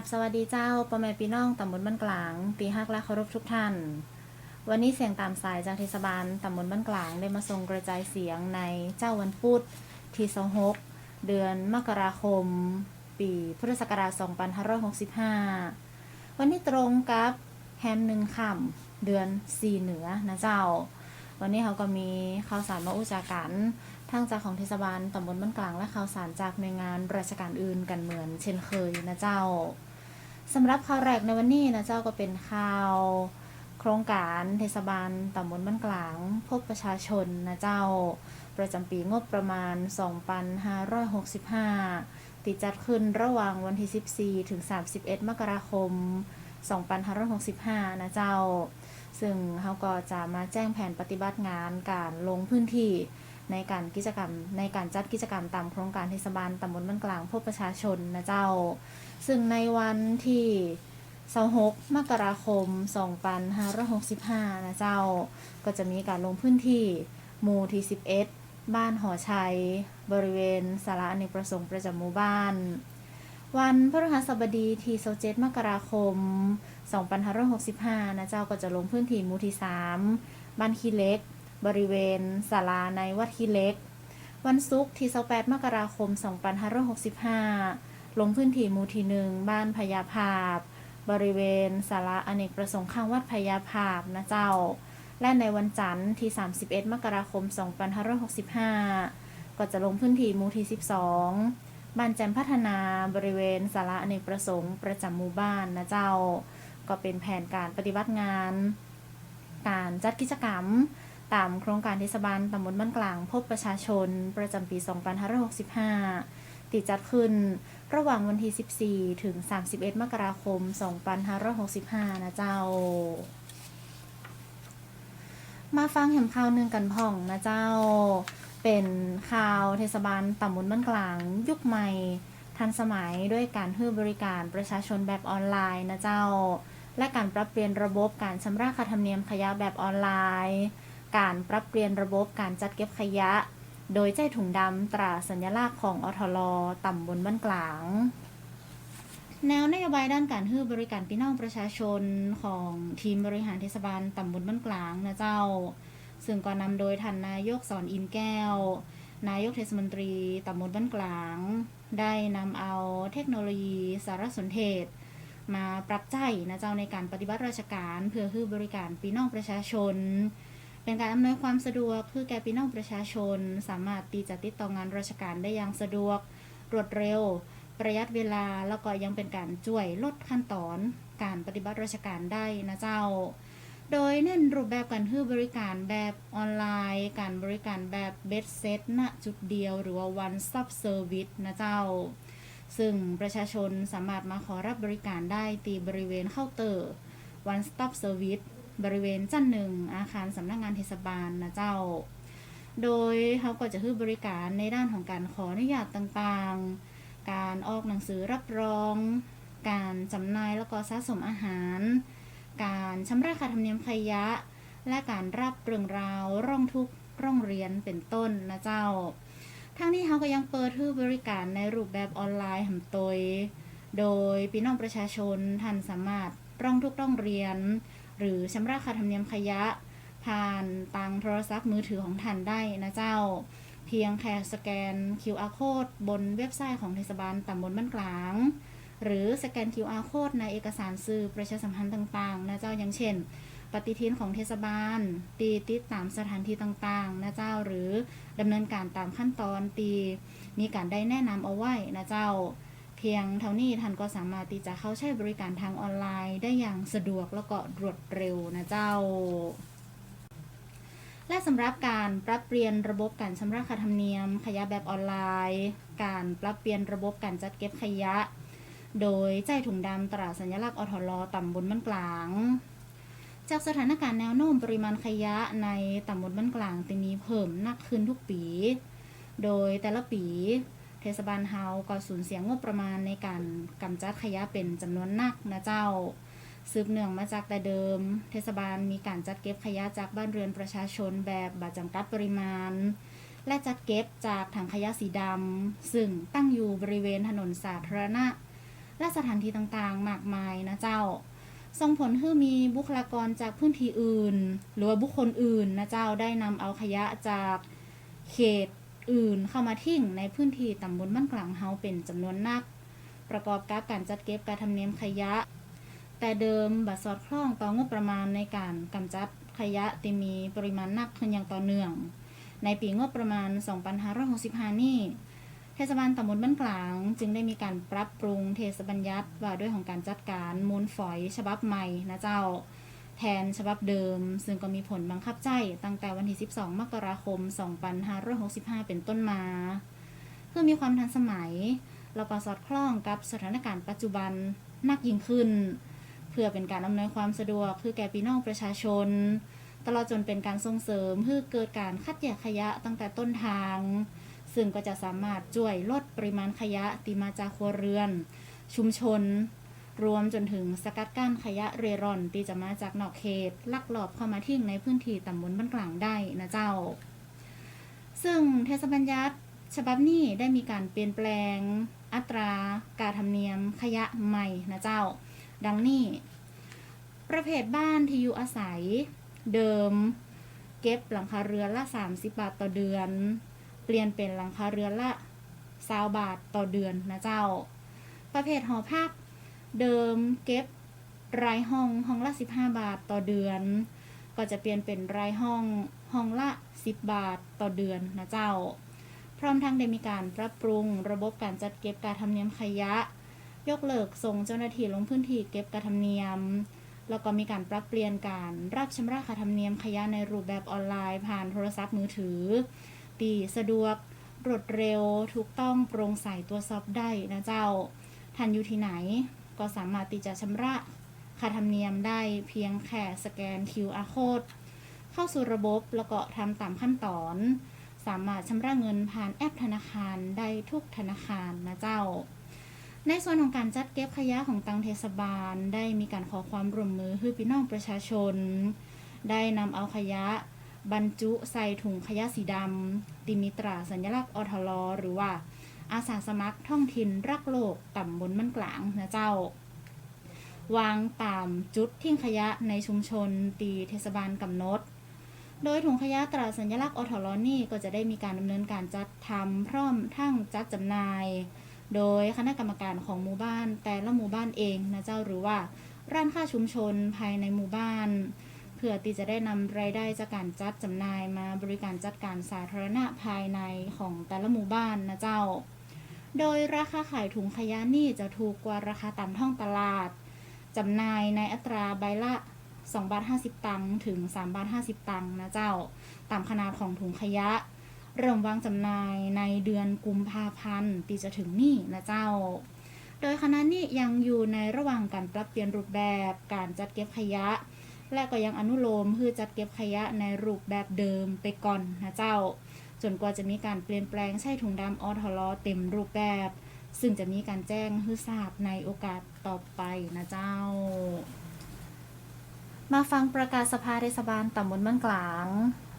บสวัสดีเจ้าปอแม่พี่น้องตำบลบ้านกลางตีฮักและเคารพทุกท่าน วันนี้เสียงตามสายจากเทศบาลตำบลบ้านกลางได้มาส่งกระจายเสียงในเจ้าวันพุธที่26เดือนมกราคม ปีพุทธศักราช2565 วันนี้ตรงกับแฮมหนึ่งค่ำเดือน4เหนือนะเจ้า วันนี้เขาก็มีข่าวสารมาอุจากันทั้งจากของเทศบาลตำบลบ้านกลางและข่าวสารจากหน่วยงานราชการอื่นกันเหมือนเช่นเคยนะเจ้า สำหรับข่าวแรกในวันนี้นะเจ้าก็เป็นข่าวโครงการเทศบาลตำบลบ้านกลาง พบประชาชนนะเจ้า ประจำปีงบประมาณ 2565ติดจัดขึ้นระหว่างวันที่ 14 ถึง 31 มกราคม 2565 นะเจ้า ซึ่งเขาก็จะมาแจ้งแผนปฏิบัติงานการลงพื้นที่ ในการกิจกรรมในการจัดกิจกรรมตามโครงการเทศบาลตำบลบ้านกลางพบประชาชนนะเจ้า ซึ่งในวันที่26มกราคม 2565 นะเจ้า ก็จะมีการลงพื้นที่หมู่ที่ 11 บ้านหอชัย บริเวณสาระอเนกประสงค์ประจำหมู่บ้าน วันพฤหัสบดีที่27มกราคม 2565 นะเจ้าก็จะลงพื้นที่หมู่ที่ 3 บ้านขี้เล็ก บริเวณศาลาในวัดขี้เล็ก วันศุกร์ที่28มกราคม 2565 ลงพื้นที่หมู่ที่หนึ่งบ้านพญาภาพ บริเวณศาลาอเนกประสงค์ข้างวัดพญาภาพนะเจ้า และในวันจันทร์ที่ 31 มกราคม 2565 ก็จะลงพื้นที่หมู่ที่ 12บ้านแจมพัฒนาบริเวณศาลาอเนกประสงค์ประจำหมู่บ้านนะเจ้า ก็เป็นแผนการปฏิบัติงาน การจัดกิจกรรม ตามโครงการเทศบาลตำบลบ้านกลางพบประชาชนประจำปี 2565 ติดจัดขึ้นระหว่างวันที่ 14 ถึง 31 มกราคม 2565 นะเจ้า มาฟังแหมข่าวหนึ่งกันพ่องนะเจ้า เป็นข่าวเทศบาลตำบลบ้านกลางยุคใหม่ทันสมัยด้วยการให้บริการประชาชนแบบออนไลน์นะเจ้า และการปรับเปลี่ยนระบบการชำระค่าธรรมเนียมขยะแบบออนไลน์ การปรับเปลี่ยนระบบการจัดเก็บขยะ โดยใจถุงดำตราสัญลักษณ์ของอทลตำบลบ้านกลาง แนวนโยบายด้านการให้บริการพี่น้องประชาชนของทีมบริหารเทศบาลตำบลบ้านกลางนะเจ้า ซึ่งก็นำโดยท่านนายกสอนอินแก้ว นายกเทศมนตรีตำบลบ้านกลาง ได้นำเอาเทคโนโลยีสารสนเทศมาปรับใจนะเจ้าในการปฏิบัติราชการ เพื่อให้บริการพี่น้องประชาชน เป็นการอำนวยความสะดวกเพื่อแก่พี่น้องประชาชน สามารถตีจะติดต่องานราชการได้อย่างสะดวก รวดเร็ว ประหยัดเวลาแล้วก็ยังเป็นการช่วยลดขั้นตอน การปฏิบัติราชการได้นะเจ้า โดยเน้นรูปแบบการให้บริการแบบออนไลน์ การบริการแบบเบสเซตณจุดเดียว หรือว่า one stop service นะเจ้า ซึ่งประชาชนสามารถมาขอรับบริการได้ตีบริเวณเคาน์เตอร์ one stop service บริเวณจันหนึ่งอาคารสำนักงานเทศบาลนะเจ้า โดยเขาก็จะให้บริการในด้านของการขออนุญาตต่างๆ การออกหนังสือรับรอง การจำหน่ายแล้วก็สะสมอาหาร การชำระค่าธรรมเนียมขยะ และการรับเรื่องราวร้องทุกข์ร้องเรียนเป็นต้นนะเจ้าทั้งนี้เขาก็ยังเปิดให้บริการในรูปแบบออนไลน์หำตยโดยพี่น้องประชาชนท่านสามารถร้องทุกข์ร้องเรียน หรือชำระค่าธรรมเนียมขยะ ผ่านตังโทรศัพท์มือถือของท่านได้นะเจ้า เพียงแค่สแกน QR code บนเว็บไซต์ของเทศบาลตำบลบ้านกลาง หรือสแกน QR code ในเอกสารสื่อประชาสัมพันธ์ต่างๆนะเจ้าอย่างเช่น ปฏิทินของเทศบาล ตีติดตามสถานที่ต่างๆนะเจ้าหรือดำเนินการตามขั้นตอนตีมีการได้แนะนำเอาไว้นะเจ้า เพียงเท่านี้ท่านก็สามารถที่จะเข้าใช้บริการทางออนไลน์ได้อย่างสะดวกแล้วก็รวดเร็วนะเจ้า และสำหรับการปรับเปลี่ยนระบบการชำระค่าธรรมเนียม ขยะแบบออนไลน์ การปรับเปลี่ยนระบบการจัดเก็บขยะ โดยใจถุงดำตราสัญลักษณ์อทลตำบลบ้านกลางจากสถานการณ์แนวโน้มปริมาณขยะในตำบลบ้านกลางตีมีเพิ่มหนักขึ้นทุกปี โดยแต่ละปี เทศบาลเฮาก็สูญเสียงบประมาณในการกำจัดขยะเป็นจำนวนนักนะเจ้า สืบเนื่องมาจากแต่เดิม เทศบาลมีการจัดเก็บขยะจากบ้านเรือนประชาชนแบบบัจำกัดปริมาณ และจัดเก็บจากถังขยะสีดำซึ่งตั้งอยู่บริเวณถนนสาธารณะ และสถานที่ต่างๆ มากมายนะเจ้าส่งผลให้มีบุคลากรจากพื้นที่อื่น หรือว่าบุคคลอื่นนะเจ้าได้นำเอาขยะจากเขต อื่นเข้ามาทิ้งในพื้นที่ตำบลบ้านกลางเฮาเป็นจำนวนนัก ประกอบกับการจัดเก็บการทำเนียมขยะ แต่เดิมบัดสอดคล้องต่องบประมาณในการกำจัดขยะที่มีปริมาณนักขึ้นอย่างต่อเนื่อง ในปีงบประมาณ 2565 นี้เทศบาลตำบลบ้านกลาง จึงได้มีการปรับปรุงเทศบัญญัติว่าด้วยของการจัดการมูลฝอยฉบับใหม่นะเจ้า แทนฉบับเดิม ซึ่งก็มีผลบังคับใจตั้งแต่วันที่ 12 มกราคม 2565 เป็นต้นมา เพื่อมีความทันสมัยแล้วก็สอดคล้องกับสถานการณ์ปัจจุบันนักยิ่งขึ้น เพื่อเป็นการอำนวยความสะดวกคือแก่พี่น้องประชาชน ตลอดจนเป็นการส่งเสริมเพื่อเกิดการคัดแยกขยะตั้งแต่ต้นทาง ซึ่งก็จะสามารถช่วยลดปริมาณขยะที่มาจากครัวเรือน ชุมชน รวมจนถึงสกัดกั้นขยะเรร่อนที่จะมาจากนอกเขต ลักลอบเข้ามาทิ้งในพื้นที่ตำบลบ้านกลางได้นะเจ้า ซึ่งเทศบัญญัติฉบับนี้ได้มีการเปลี่ยนแปลงอัตราการธรรมเนียมขยะใหม่นะเจ้า ดังนี้ ประเภทบ้านที่อยู่อาศัย เดิม เก็บหลังคาเรือนละ 30 บาทต่อเดือน เปลี่ยนเป็นหลังคาเรือนละ20บาทต่อเดือนนะเจ้า ประเภทหอพัก เดิมเก็บรายห้องห้องละ 15 บาทต่อเดือน ก็จะเปลี่ยนเป็นรายห้องห้องละ 10 บาทต่อเดือนนะเจ้า พร้อมทั้งได้มีการปรับปรุงระบบการจัดเก็บการทำเนียมขยะ ยกเลิกส่งเจ้าหน้าที่ลงพื้นที่เก็บการทำเนียม แล้วก็มีการปรับเปลี่ยนการรับชำระค่าธรรมเนียมขยะในรูปแบบออนไลน์ ผ่านโทรศัพท์มือถือ ตีสะดวกรวดเร็วถูกต้องโปร่งใสตรวจสอบได้นะเจ้าท่านอยู่ที่ไหน ก็สามารถที่จะชำระค่าธรรมเนียมได้เพียงแค่สแกน QR code เข้าสู่ระบบแล้วก็ทำตามขั้นตอน สามารถชำระเงินผ่านแอปธนาคารได้ทุกธนาคารนะเจ้า ในส่วนของการจัดเก็บขยะของตังเทศบาล ได้มีการขอความร่วมมือให้พี่น้องประชาชน ได้นำเอาขยะบรรจุใส่ถุงขยะสีดำติมิตราสัญลักษณ์อทลหรือว่า อาสาสมัครท้องถิ่นรักโลกต่ำบนมันกลางนะเจ้าวางตามจุดทิ้งขยะในชุมชนตีเทศบาลกำหนด โดยถุงขยะตราสัญลักษณ์อทลนี่ก็จะได้มีการดำเนินการจัดทำพร้อมทั้งจัดจำหน่าย โดยคณะกรรมการของหมู่บ้านแต่ละหมู่บ้านเองนะเจ้าหรือว่าร้านค้าชุมชนภายในหมู่บ้าน เพื่อที่จะได้นำรายได้จากการจัดจำหน่ายมาบริการจัดการสาธารณะภายในของแต่ละหมู่บ้านนะเจ้า โดยราคาขายถุงขยะนี่จะถูกกว่าราคาตามท้องตลาด จำหน่ายในอัตราใบละ2บาท50 ตังค์ถึง3บาท50 ตังค์นะเจ้า ตามขนาดของถุงขยะ เริ่มวางจำหน่ายในเดือนกุมภาพันธ์ที่จะถึงนี่นะเจ้า โดยคณะนี้ยังอยู่ในระหว่างการปรับเปลี่ยนรูปแบบการจัดเก็บขยะ และก็ยังอนุโลมเพื่อจัดเก็บขยะในรูปแบบเดิมไปก่อนนะเจ้า จนกว่าจะมีการเปลี่ยนแปลงใช้ถุงดำออทลเต็มรูปแบบ ซึ่งจะมีการแจ้งให้ทราบในโอกาสต่อไปนะเจ้า มาฟังประกาศสภาเทศบาลตำบลบ้านกลาง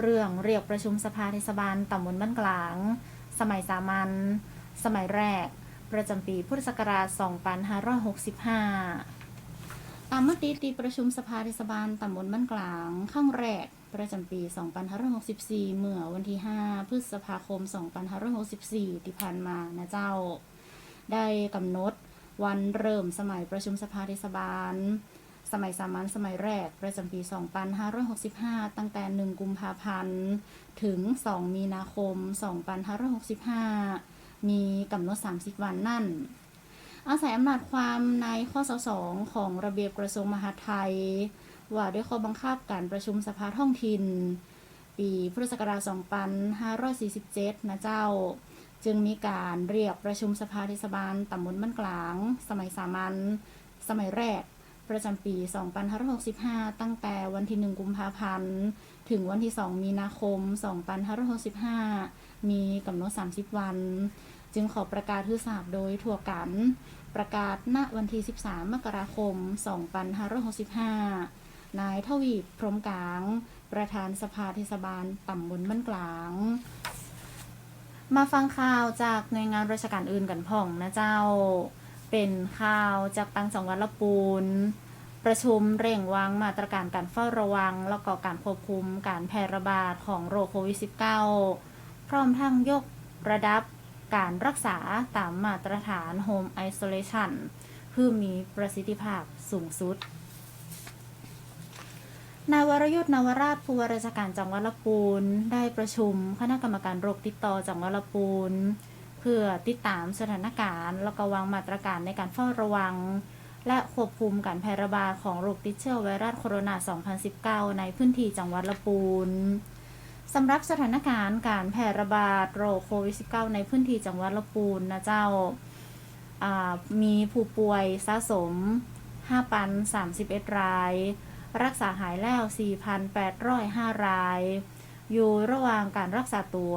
เรื่องเรียกประชุมสภาเทศบาลตำบลบ้านกลาง สมัยสามัญสมัยแรก ประจำปีพุทธศักราช 2565 ตามมติตีประชุมสภาเทศบาลตำบลบ้านกลางข้างแรก ประจำปี 2564 เมื่อวันที่ 5 พฤษภาคม 2564 ที่ผ่านมานะเจ้า ได้กำหนดวันเริ่มสมัยประชุมสภาเทศบาล สมัยสามัญสมัยแรก ประจำปี 2565 ตั้งแต่ 1 กุมภาพันธ์ ถึง 2 มีนาคม 2565 มีกำหนด 30 วันนั่น อาศัยอำนาจความในข้อส2ของระเบียบกระทรวงมหาดไทย ว่าด้วยข้อบังคับการประชุมสภาท้องถิ่น ปีพุทธศักราช 2547 นะเจ้า จึงมีการเรียกประชุมสภาเทศบาลตำบลบ้านกลาง สมัยสามัญสมัยแรก ประจำปี 2565 ตั้งแต่วันที่ 1 กุมภาพันธ์ ถึงวันที่ 2 มีนาคม 2565 มีกำหนด 30 วัน จึงขอประกาศทือทราบโดยทั่วกัน ประกาศณวันที่ 13 มกราคม 2565 นายทวีพรมกลาง ประธานสภาเทศบาลตำบลบ้านกลาง มาฟังข่าวจากหน่วยงานราชการอื่นกันพ่องนะเจ้า เป็นข่าวจากตังจังหวัดละปูน ประชุมเร่งวางมาตรการการเฝ้าระวัง แล้วก็การควบคุมการแพร่ระบาดของโรคโควิด -19 พร้อมทั้งยกระดับการรักษาตามมาตรฐาน Home Isolation เพื่อมีประสิทธิภาพสูงสุด นายวรยุทธ์นวราชผู้ว่าราชการจังหวัดลำพูนได้ประชุมคณะกรรมการโรคติดต่อจังหวัดลำพูนเพื่อติดตามสถานการณ์ แล้วก็วางมาตรการในการเฝ้าระวัง และควบคุมการแพร่ระบาดของโรคติดเชื้อไวรัสโคโรนา 2019 ในพื้นที่จังหวัดลำพูนสำหรับสถานการณ์การแพร่ระบาดโรคโควิด -19 ในพื้นที่จังหวัดลำพูนนะเจ้ามีผู้ป่วยสะสม 5,031 ราย รักษาหายแล้ว 4,805 ราย อยู่ระหว่างการรักษาตัว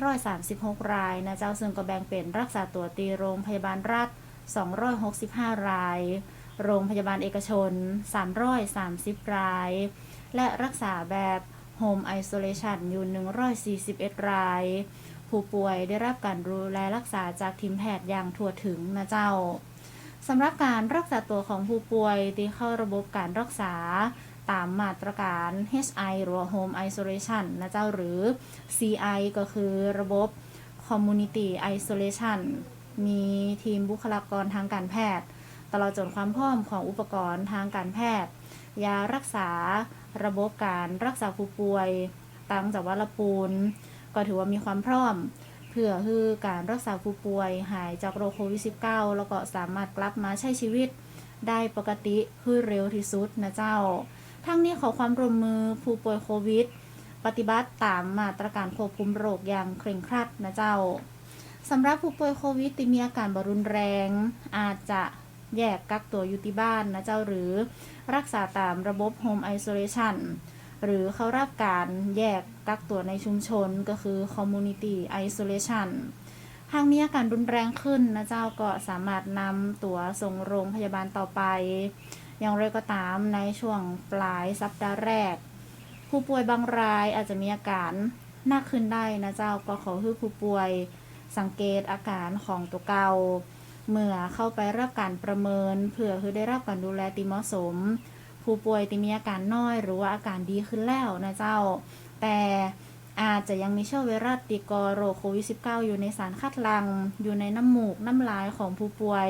736 รายนะเจ้าซึ่งก็แบ่งเป็นรักษาตัวตีโรงพยาบาลรัฐ 265 ราย โรงพยาบาลเอกชน 330 ราย และรักษาแบบ Home Isolation อยู่ 141 ราย ผู้ป่วยได้รับการดูแลรักษาจากทีมแพทย์อย่างทั่วถึงนะเจ้า สำหรับการรักษาตัวของผู้ป่วยที่เข้าระบบการรักษาตามมาตรการ HI หรือ Home Isolation นะเจ้าหรือ CI ก็คือระบบ Community Isolation มีทีมบุคลากรทางการแพทย์ ตลอดจนความพร้อมของอุปกรณ์ทางการแพทย์ ยารักษาระบบการรักษาผู้ป่วย ตั้งจากวัลปูน ก็ถือว่ามีความพร้อม เพื่อคือการรักษาผู้ป่วยหายจากโรคโควิด -19 แล้วก็สามารถกลับมาใช้ชีวิตได้ปกติคือเร็วที่สุดนะเจ้า ทั้งนี้ขอความร่วมมือผู้ป่วยโควิด ปฏิบัติตามมาตรการควบคุมโรคอย่างเคร่งครัดนะเจ้าสำหรับผู้ป่วยโควิดที่มีอาการบรุนแรง อาจจะแยกกักตัวอยู่ที่บ้านนะเจ้าหรือรักษาตามระบบ Home Isolation หรือเขารับการแยก กักตัวในชุมชนก็คือ Community Isolation หากมีอาการรุนแรงขึ้นนะเจ้าก็สามารถนำตัวส่งโรงพยาบาลต่อไป อย่างไรก็ตามในช่วงปลายสัปดาห์แรก ผู้ป่วยบางรายอาจจะมีอาการหนักขึ้นได้นะเจ้าก็ขอให้ผู้ป่วยสังเกตอาการของตัวเก่าเมื่อเข้าไปรับการประเมินเพื่อคือได้รับการดูแลที่เหมาะสม ผู้ป่วยที่มีอาการน้อยหรือว่าอาการดีขึ้นแล้วนะเจ้า แต่อาจจะยังมีเชื้อไวรัสติดกอโรโควิด -19 อยู่ในสารคัดหลั่งอยู่ในน้ำมูกน้ำลายของผู้ป่วย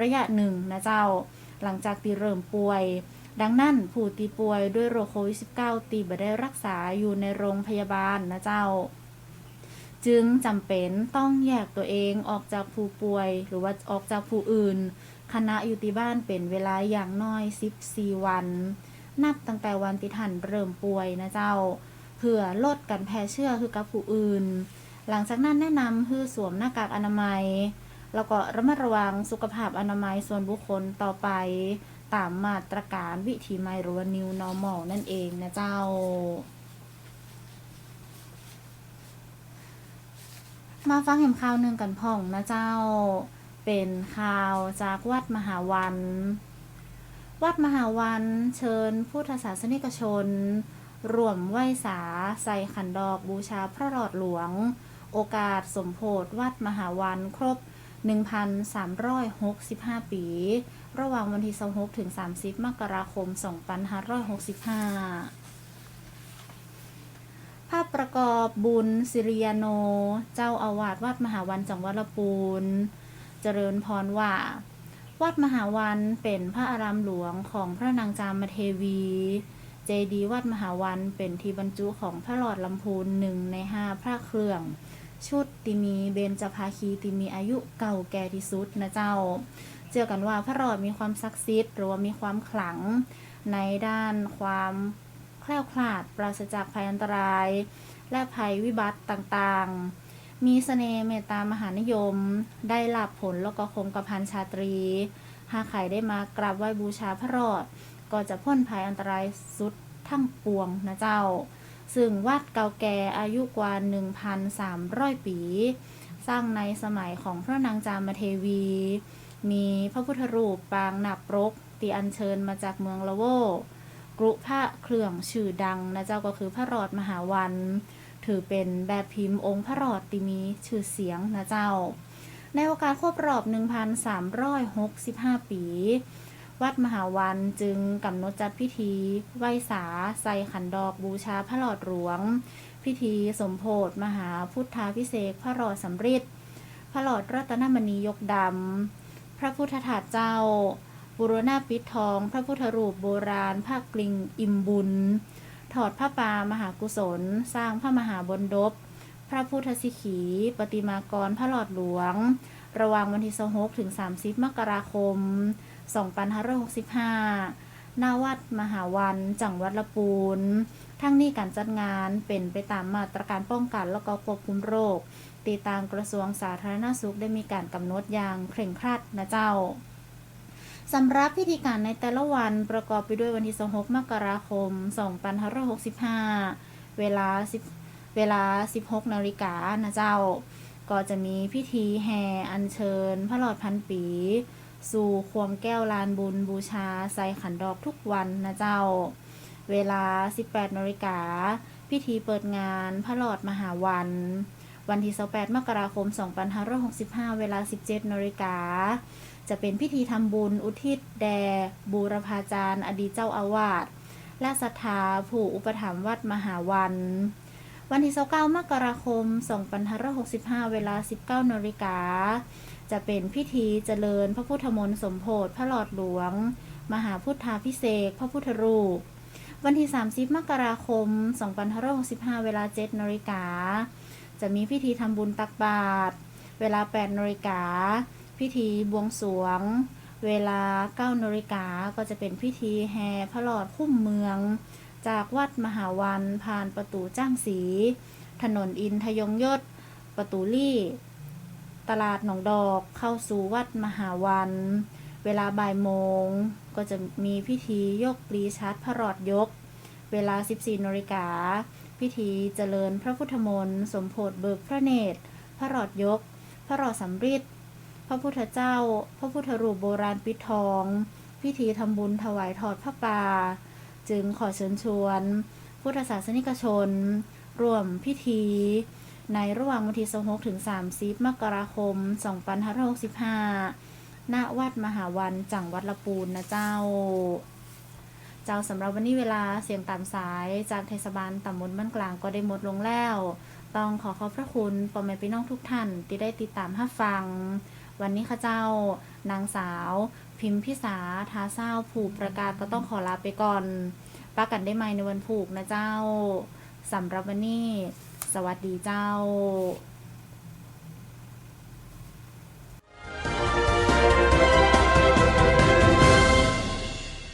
ระยะหนึ่งนะเจ้า หลังจากที่เริ่มป่วย ดังนั้นผู้ตีป่วยด้วยโรคโควิด -19 ตีบ่ได้รักษาอยู่ในโรงพยาบาลนะเจ้า จึงจำเป็นต้องแยกตัวเองออกจากผู้ป่วย หรือว่าออกจากผู้อื่น คณะอยู่ที่บ้านเป็นเวลาอย่างน้อย 14 วัน นับตั้งแต่วันที่ท่านเริ่มป่วยนะเจ้า เพื่อลดการแพร่เชื้อคือกับผู้อื่น หลังจากนั้นแนะนำคือสวมหน้ากากอนามัย แล้วก็ระมัดระวังสุขภาพอนามัยส่วนบุคคลต่อไป ตามมาตรการวิถีใหม่หรือว่า New Normal นั่นเองนะเจ้ามาฟังเห็นข่าวหนึ่งกันพ่องนะเจ้า เป็นข่าวจากวัดมหาวัน วัดมหาวันเชิญพุทธศาสนิกชน รวมไหว้สา ใส่ขันดอกบูชาพระหลอดหลวง โอกาสสมโพธวัดมหาวันครบ 1,365 ปี ระหว่างวันที่26ถึง 30 มกราคม 2565ภาพประกอบบุญสิริยโน เจ้าอาวาสวัดมหาวันจังหวัดลำปูน เจริญพรว่า วัดมหาวันเป็นพระอารามหลวงของพระนางจามเทวี เจดีย์วัดมหาวันเป็นที่บรรจุของพระหลอดลำพูนหนึ่งในห้าพระเครื่อง ชุดติมีเบญจภาคีติมีอายุเก่าแก่ที่สุดนะเจ้า เชื่อกันว่าพระหลอดมีความศักดิ์สิทธิ์หรือว่ามีความขลังในด้านความแคล้วคลาดปราศจากภัยอันตราย และภัยวิบัติต่างๆ มีเสน่ห์เมตตามหานิยม ได้หลับผลแล้วก็คงกระพันชาตรี หากใครได้มากราบไหว้บูชาพระรอด ก็จะพ้นภัยอันตรายสุดทั้งปวงนะเจ้า ซึ่งวัดเก่าแก่อายุกว่า 1,300 ปี สร้างในสมัยของพระนางจามเทวี มีพระพุทธรูปปางหนับรกตีอัญเชิญมาจากเมืองละโวกรุพระเครื่องชื่อดังนะเจ้าก็คือพระรอดมหาวัน ถือเป็นแบบพิมพ์องค์พระรอดที่มีชื่อเสียงนะเจ้า ในโอกาสครบรอบ 1,365 ปี วัดมหาวันจึงกำหนดจัดพิธีไหว้สาใส่ขันดอกบูชาพระหลอดหลวง พิธีสมโพธมหาพุทธาพิเศษพระหลอดสำริดพระหลอดรัตนมณียกดำ พระพุทธถาเจ้า บุรณาปิดทอง พระพุทธรูปโบราณภาคกลิงอิมบุญ ถอดผ้าปามหากุศล สร้างพระมหาบนดบพระพุทธสิขี ปฏิมากรพระหลอดหลวง ระหว่างวันที่26ถึง 30 มกราคม 2565หน้าวัดมหาวัน จังหวัดละปูน ทั้งนี้การจัดงานเป็นไปตามมาตรการป้องกันและก็ควบคุมโรคตีตามกระทรวงสาธารณสุขได้มีการกำหนดอย่างเคร่งครัดนะเจ้าสำหรับพิธีการในแต่ละวันประกอบไปด้วยวันที่ 26 มกราคม 2565 เวลา 10 เวลา 16 นาฬิกานะเจ้า ก็จะมีพิธีแห่อัญเชิญ พระหลอดพันปี สู่ควงแก้วลานบุญบูชาใส่ขันดอกทุกวันนะเจ้า เวลา 18นาฬิกา พิธีเปิดงานพระหลอดมหาวัน วันที่28มกราคม 2565 เวลา 17นาฬิกาจะเป็นพิธีทำบุญอุทิศแด่บูรพาจารย์ อดีตเจ้าอาวาสและศรัทธาผู้อุปถัมภ์วัดมหาวัน วันที่29มกราคม 2565 เวลา 19นาฬิกา จะเป็นพิธีเจริญพระพุทธมนต์สมโพธิพระหลอดหลวง มหาพุทธาพิเศษพระพุทธรูป วันที่ 30 มกราคม 2565 เวลา 7นาฬิกา จะมีพิธีทำบุญตักบาตร เวลา 8นาฬิกา พิธีบวงสรวง เวลา9นาฬิกาก็จะเป็นพิธีแห่พระหลอดคุ้มเมือง จากวัดมหาวันผ่านประตูจ้างสี ถนนอินทยงยศ ประตูลี่ ตลาดหนองดอกเข้าสู่วัดมหาวัน เวลาบ่ายโมง ก็จะมีพิธียกปรีชัดพระหลอดยก เวลา 14นาฬิกาพิธีเจริญพระพุทธมนต์สมโพธิเบิกพระเนตร พระหลอดยก พระหลอดสำริดพระพุทธเจ้า พระพุทธรูปโบราณปิดทอง พิธีทำบุญถวายทอดพระป่า จึงขอเชิญชวน พุทธศาสนิกชน ร่วมพิธี ในระหว่างวันที่26ถึง30มกราคม 2565ณวัดมหาวันจังหวัดละปูนนะเจ้า เจ้าสำหรับวันนี้เวลาเสียงตามสายจากเทศบาลตำบลบ้านกลางก็ได้หมดลงแล้ว ต้องขอขอบพระคุณพ่อแม่พี่น้องทุกท่านที่ได้ติดตามรับฟัง วันนี้ข้าเจ้านางสาว พิมพิสาทาเศร้าผูกประกาศก็ต้องขอลาไปก่อนปากันได้ไหมในวันผูกนะเจ้าสำหรับวันนี้ สวัสดีเจ้า